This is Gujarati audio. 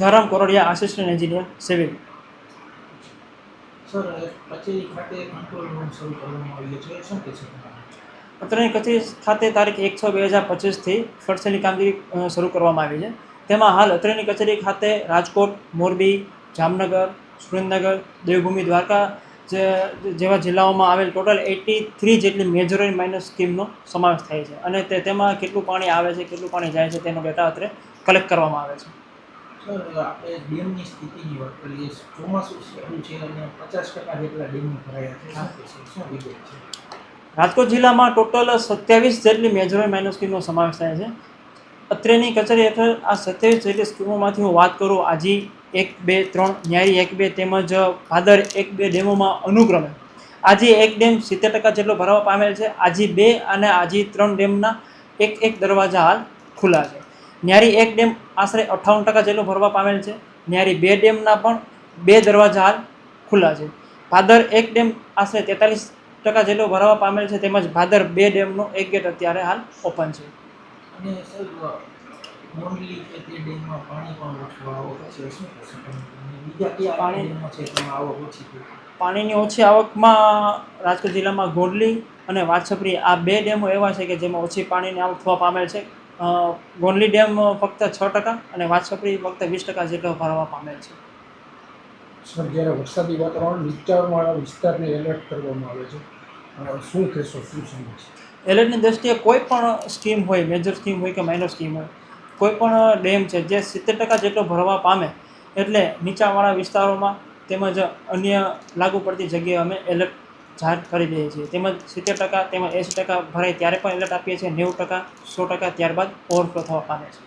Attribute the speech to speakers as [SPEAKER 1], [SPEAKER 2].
[SPEAKER 1] Dharam Kordiya assistant engineer civil.
[SPEAKER 2] Sir કચેરી ખાતે કંટ્રોલ રૂમ શરૂ કરવામાં આવ્યો છે. શું કહેશો તમે
[SPEAKER 1] અત્રેની કચેરી ખાતે તારીખ એક છ બે હજાર પચીસથી ફરસેની કામગીરી શરૂ કરવામાં આવી છે. તેમાં હાલ અત્રેની કચેરી ખાતે રાજકોટ મોરબી જામનગર સુરેન્દ્રનગર દેવભૂમિ દ્વારકા જેવા જિલ્લાઓમાં આવેલ ટોટલ એટી થ્રી જેટલી મેજર એન્ડ માઇનર સ્કીમનો સમાવેશ થાય છે. અને તે તેમાં કેટલું પાણી આવે છે કેટલું પાણી જાય છે તેનો ડેટા અત્રે કલેક્ટ કરવામાં આવે છે.
[SPEAKER 2] સર આપણે ડેમની સ્થિતિની વાત કરીએ ચોમાસું શરૂ છે અને પચાસ ટકા જેટલા ડેમો ભરાયા છે. શું વિગત છે?
[SPEAKER 1] રાજકોટ જિલ્લામાં ટોટલ સત્યાવીસ જેટલી મેજર એન્ડ માઇનર સ્કીમનો સમાવેશ થાય છે. અત્રેની કચેરી હેઠળ આ સત્યાવીસ જેટલી સ્કીમોમાંથી હું વાત કરું આજી એક, બે, ત્રણ, ન્યારી એક, બે તેમજ ભાદર એક, બે ડેમોમાં અનુક્રમે. આજે એક ડેમ સિત્તેર ટકા જેટલો ભરાવા પામેલ છે. આજે બે અને આજે ત્રણ ડેમના એક એક દરવાજા હાલ ખુલ્લા છે. ન્યારી એક ડેમ આશરે અઠ્ઠાવન ટકા જેટલો ભરવા પામેલ છે. ન્યારી બે ડેમના પણ બે દરવાજા હાલ ખુલ્લા છે. ભાદર એક ડેમ આશરે તેતાલીસ ટકા જેટલો ભરાવા પામેલ છે. તેમજ ભાદર બે ડેમનો એક ગેટ અત્યારે હાલ ઓપન છે.
[SPEAKER 2] અને મોરલી કે તે ડેમમાં પાણી પણ ઓછું આવો છે. શું બીજા કયા
[SPEAKER 1] પાણી-
[SPEAKER 2] ડેમો છે તેમાં આવો ઓછી
[SPEAKER 1] પાણીની ઓછી આવકમાં રાજકોટ જિલ્લામાં ગોંડલી અને વાછપરી આ બે ડેમો એવા છે કે જેમાં ઓછી પાણીની આવક થવા પામેલ છે. ગોંડલી ડેમ ફક્ત છ ટકા અને વાછપરી ફક્ત વીસ ટકા જેટલો ભરવા પામેલ છે.
[SPEAKER 3] સર જ્યારે વરસાદી વાતાવરણ વિસ્તારમાં વિસ્તારને એલર્ટ કરવામાં આવે છે શું કહેશો? શું સમજ
[SPEAKER 1] એલર્ટની દ્રષ્ટિએ કોઈ પણ સ્કીમ હોય મેજર સ્કીમ હોય કે માઇનર સ્કીમ હોય કોઈ પણ ડેમ છે જે સિત્તેર ટકા જેટલો ભરવા પામે, એટલે નીચાણવાળા વિસ્તારોમાં તેમજ અન્ય લાગુ પડતી જગ્યાએ અમે એલર્ટ જાહેર કરી દઈએ છીએ. તેમજ સિત્તેર ટકા તેમજ એંસી ટકા ભરાય ત્યારે પણ એલર્ટ આપીએ છીએ, નેવું ટકા, સો ટકા ત્યારબાદ ઓવરફ્લો થવા પામે છે.